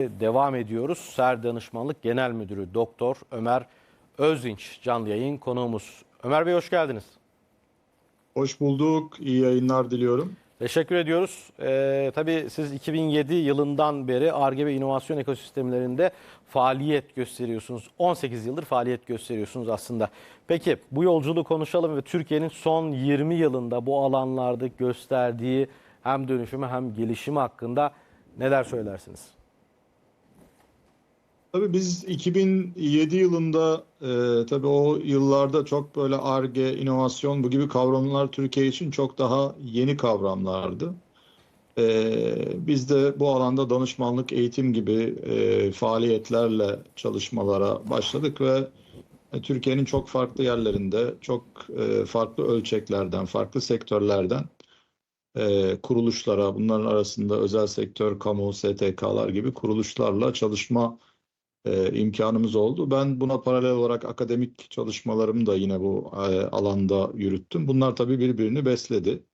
Devam ediyoruz. Ser Danışmanlık Genel Müdürü Doktor Ömer Özvinç canlı yayın konuğumuz. Ömer Bey hoş geldiniz. Hoş bulduk. İyi yayınlar diliyorum. Teşekkür ediyoruz. Ee, tabii siz 2007 yılından beri ARGE ve inovasyon ekosistemlerinde faaliyet gösteriyorsunuz. 18 yıldır faaliyet gösteriyorsunuz aslında. Peki bu yolculuğu konuşalım ve Türkiye'nin son 20 yılında bu alanlarda gösterdiği hem dönüşümü hem gelişimi hakkında neler söylersiniz? Tabii biz 2007 yılında e, tabii o yıllarda çok böyle Ar-Ge, inovasyon bu gibi kavramlar Türkiye için çok daha yeni kavramlardı. E, biz de bu alanda danışmanlık, eğitim gibi e, faaliyetlerle çalışmalara başladık ve e, Türkiye'nin çok farklı yerlerinde, çok e, farklı ölçeklerden, farklı sektörlerden e, kuruluşlara, bunların arasında özel sektör, kamu, STK'lar gibi kuruluşlarla çalışma e, imkanımız oldu. Ben buna paralel olarak akademik çalışmalarımı da yine bu e, alanda yürüttüm. Bunlar tabii birbirini besledi.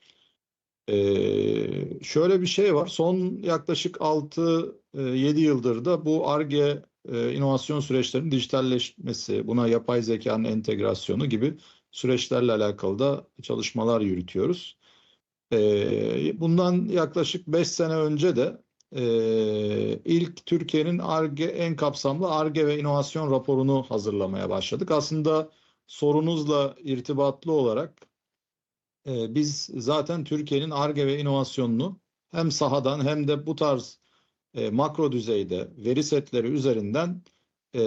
E, şöyle bir şey var. Son yaklaşık 6-7 yıldır da bu Ar-Ge e, inovasyon süreçlerinin dijitalleşmesi, buna yapay zekanın entegrasyonu gibi süreçlerle alakalı da çalışmalar yürütüyoruz. E, bundan yaklaşık 5 sene önce de ee, ilk Türkiye'nin Ar-Ge en kapsamlı Ar-Ge ve inovasyon raporunu hazırlamaya başladık. Aslında sorunuzla irtibatlı olarak e, biz zaten Türkiye'nin Ar-Ge ve inovasyonunu hem sahadan hem de bu tarz e, makro düzeyde veri setleri üzerinden e,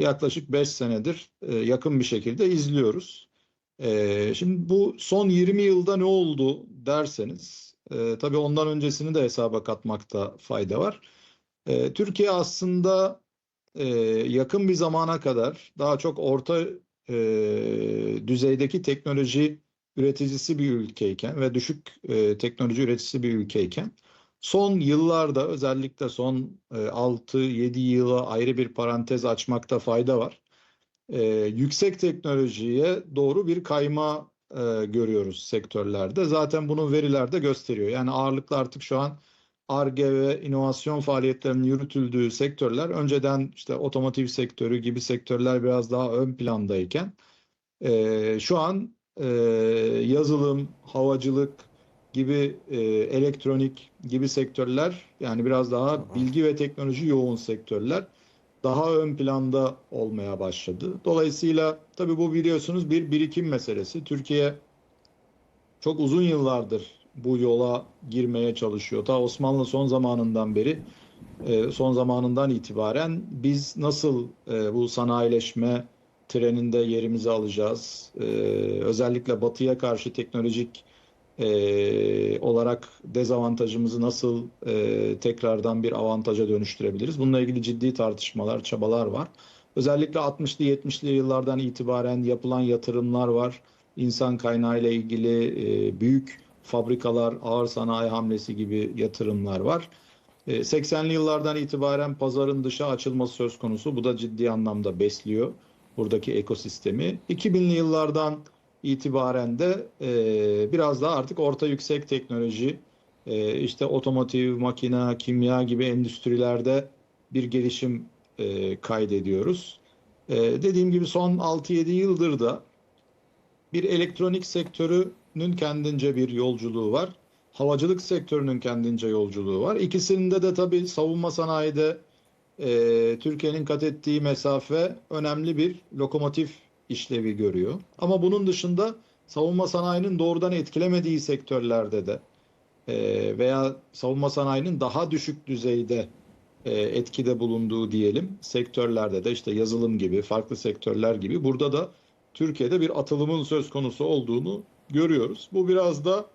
yaklaşık 5 senedir e, yakın bir şekilde izliyoruz. E, şimdi bu son 20 yılda ne oldu derseniz e, tabii ondan öncesini de hesaba katmakta fayda var. E, Türkiye aslında e, yakın bir zamana kadar daha çok orta e, düzeydeki teknoloji üreticisi bir ülkeyken ve düşük e, teknoloji üreticisi bir ülkeyken son yıllarda özellikle son e, 6-7 yıla ayrı bir parantez açmakta fayda var. E, yüksek teknolojiye doğru bir kayma e, görüyoruz sektörlerde. Zaten bunu veriler de gösteriyor. Yani ağırlıklı artık şu an Ar-Ge ve inovasyon faaliyetlerinin yürütüldüğü sektörler önceden işte otomotiv sektörü gibi sektörler biraz daha ön plandayken e, şu an e, yazılım, havacılık gibi e, elektronik gibi sektörler yani biraz daha bilgi ve teknoloji yoğun sektörler daha ön planda olmaya başladı. Dolayısıyla tabii bu biliyorsunuz bir birikim meselesi. Türkiye çok uzun yıllardır bu yola girmeye çalışıyor. Ta Osmanlı son zamanından beri, e, son zamanından itibaren biz nasıl e, bu sanayileşme treninde yerimizi alacağız? E, özellikle batıya karşı teknolojik e, olarak dezavantajımızı nasıl e, tekrardan bir avantaja dönüştürebiliriz? Bununla ilgili ciddi tartışmalar, çabalar var. Özellikle 60'lı 70'li yıllardan itibaren yapılan yatırımlar var. İnsan kaynağı ile ilgili e, büyük fabrikalar, ağır sanayi hamlesi gibi yatırımlar var. E, 80'li yıllardan itibaren pazarın dışa açılması söz konusu. Bu da ciddi anlamda besliyor buradaki ekosistemi. 2000'li yıllardan itibaren de e, biraz daha artık orta yüksek teknoloji, e, işte otomotiv, makina, kimya gibi endüstrilerde bir gelişim e, kaydediyoruz. E, dediğim gibi son 6-7 yıldır da bir elektronik sektörünün kendince bir yolculuğu var. Havacılık sektörünün kendince yolculuğu var. İkisinde de tabii savunma sanayide e, Türkiye'nin kat ettiği mesafe önemli bir lokomotif işlevi görüyor. Ama bunun dışında savunma sanayinin doğrudan etkilemediği sektörlerde de e, veya savunma sanayinin daha düşük düzeyde e, etkide bulunduğu diyelim sektörlerde de işte yazılım gibi farklı sektörler gibi burada da Türkiye'de bir atılımın söz konusu olduğunu görüyoruz. Bu biraz da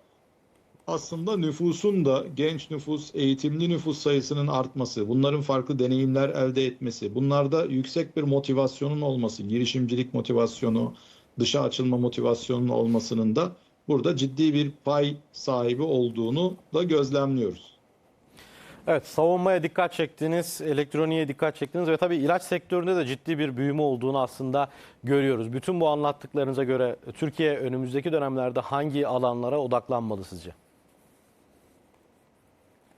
aslında nüfusun da genç nüfus, eğitimli nüfus sayısının artması, bunların farklı deneyimler elde etmesi, bunlarda yüksek bir motivasyonun olması, girişimcilik motivasyonu, dışa açılma motivasyonunun olmasının da burada ciddi bir pay sahibi olduğunu da gözlemliyoruz. Evet, savunmaya dikkat çektiniz, elektroniğe dikkat çektiniz ve tabii ilaç sektöründe de ciddi bir büyüme olduğunu aslında görüyoruz. Bütün bu anlattıklarınıza göre Türkiye önümüzdeki dönemlerde hangi alanlara odaklanmalı sizce?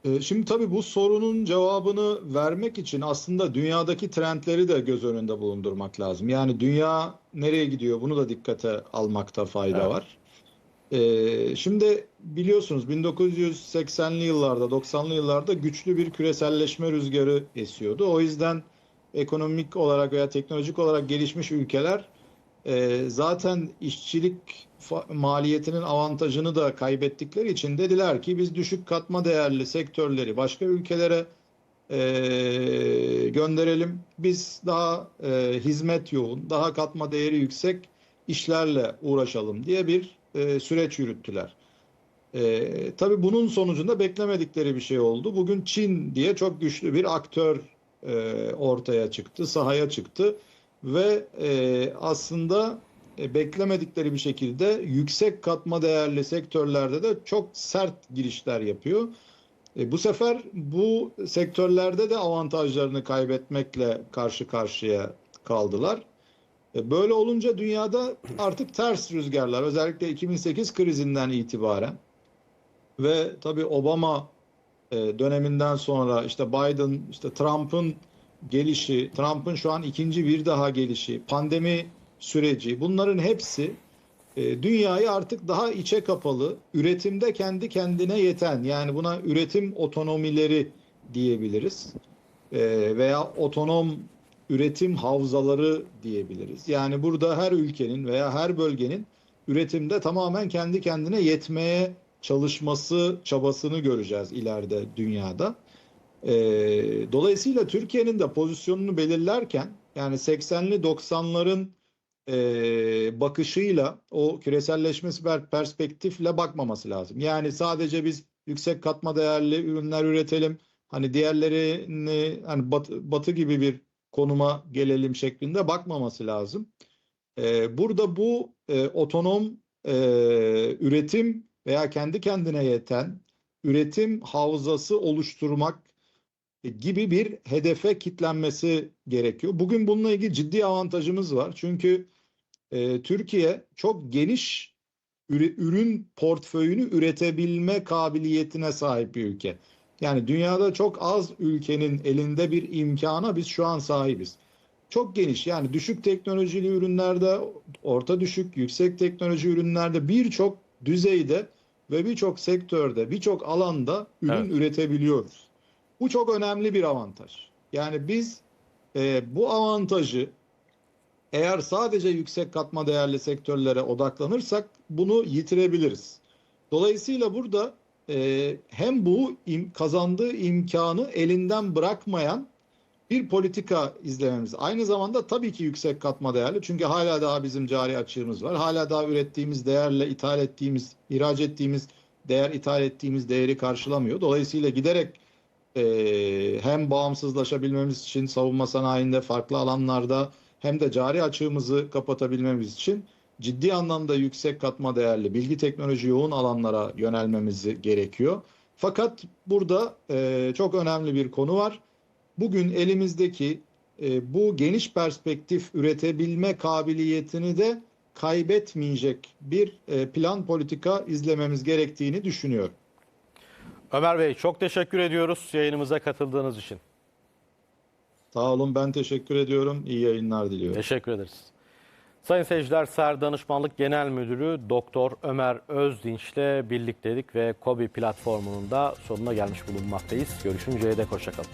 E, Şimdi tabii bu sorunun cevabını vermek için aslında dünyadaki trendleri de göz önünde bulundurmak lazım. Yani dünya nereye gidiyor bunu da dikkate almakta fayda Evet. var. E, Şimdi biliyorsunuz 1980'li yıllarda, 90'lı yıllarda güçlü bir küreselleşme rüzgarı esiyordu. O yüzden ekonomik olarak veya teknolojik olarak gelişmiş ülkeler e, zaten işçilik maliyetinin avantajını da kaybettikleri için dediler ki biz düşük katma değerli sektörleri başka ülkelere e, gönderelim. Biz daha e, hizmet yoğun, daha katma değeri yüksek işlerle uğraşalım diye bir e, süreç yürüttüler. E, tabii bunun sonucunda beklemedikleri bir şey oldu. Bugün Çin diye çok güçlü bir aktör e, ortaya çıktı, sahaya çıktı ve e, aslında e, beklemedikleri bir şekilde yüksek katma değerli sektörlerde de çok sert girişler yapıyor. E, bu sefer bu sektörlerde de avantajlarını kaybetmekle karşı karşıya kaldılar. E, böyle olunca dünyada artık ters rüzgarlar özellikle 2008 krizinden itibaren ve tabii Obama e, döneminden sonra işte Biden, işte Trump'ın gelişi, Trump'ın şu an ikinci bir daha gelişi, pandemi süreci bunların hepsi e, dünyayı artık daha içe kapalı, üretimde kendi kendine yeten yani buna üretim otonomileri diyebiliriz E, veya otonom üretim havzaları diyebiliriz. Yani burada her ülkenin veya her bölgenin üretimde tamamen kendi kendine yetmeye çalışması çabasını göreceğiz ileride dünyada. Ee, dolayısıyla Türkiye'nin de pozisyonunu belirlerken yani 80'li 90'ların e, bakışıyla o küreselleşmesi per- perspektifle bakmaması lazım. Yani sadece biz yüksek katma değerli ürünler üretelim. Hani diğerlerini hani batı, batı gibi bir konuma gelelim şeklinde bakmaması lazım. Ee, burada bu e, otonom e, üretim veya kendi kendine yeten üretim havzası oluşturmak gibi bir hedefe kitlenmesi gerekiyor. Bugün bununla ilgili ciddi avantajımız var. Çünkü e, Türkiye çok geniş ürün portföyünü üretebilme kabiliyetine sahip bir ülke. Yani dünyada çok az ülkenin elinde bir imkana biz şu an sahibiz. Çok geniş yani düşük teknolojili ürünlerde, orta düşük, yüksek teknoloji ürünlerde birçok düzeyde ve birçok sektörde, birçok alanda ürün Evet. üretebiliyoruz. Bu çok önemli bir avantaj. Yani biz e, bu avantajı eğer sadece yüksek katma değerli sektörlere odaklanırsak bunu yitirebiliriz. Dolayısıyla burada e, hem bu im- kazandığı imkanı elinden bırakmayan bir politika izlememiz. Aynı zamanda tabii ki yüksek katma değerli. Çünkü hala daha bizim cari açığımız var. Hala daha ürettiğimiz değerle ithal ettiğimiz, ihraç ettiğimiz değer ithal ettiğimiz değeri karşılamıyor. Dolayısıyla giderek e, hem bağımsızlaşabilmemiz için savunma sanayinde farklı alanlarda hem de cari açığımızı kapatabilmemiz için ciddi anlamda yüksek katma değerli bilgi teknoloji yoğun alanlara yönelmemiz gerekiyor. Fakat burada e, çok önemli bir konu var. Bugün elimizdeki e, bu geniş perspektif üretebilme kabiliyetini de kaybetmeyecek bir e, plan politika izlememiz gerektiğini düşünüyorum. Ömer Bey çok teşekkür ediyoruz yayınımıza katıldığınız için. Sağ olun ben teşekkür ediyorum. İyi yayınlar diliyorum. Teşekkür ederiz. Sayın seyirciler, SER Danışmanlık Genel Müdürü Doktor Ömer Özdinç'le birlikteydik ve KOBİ platformunun da sonuna gelmiş bulunmaktayız. Görüşünceye dek hoşçakalın.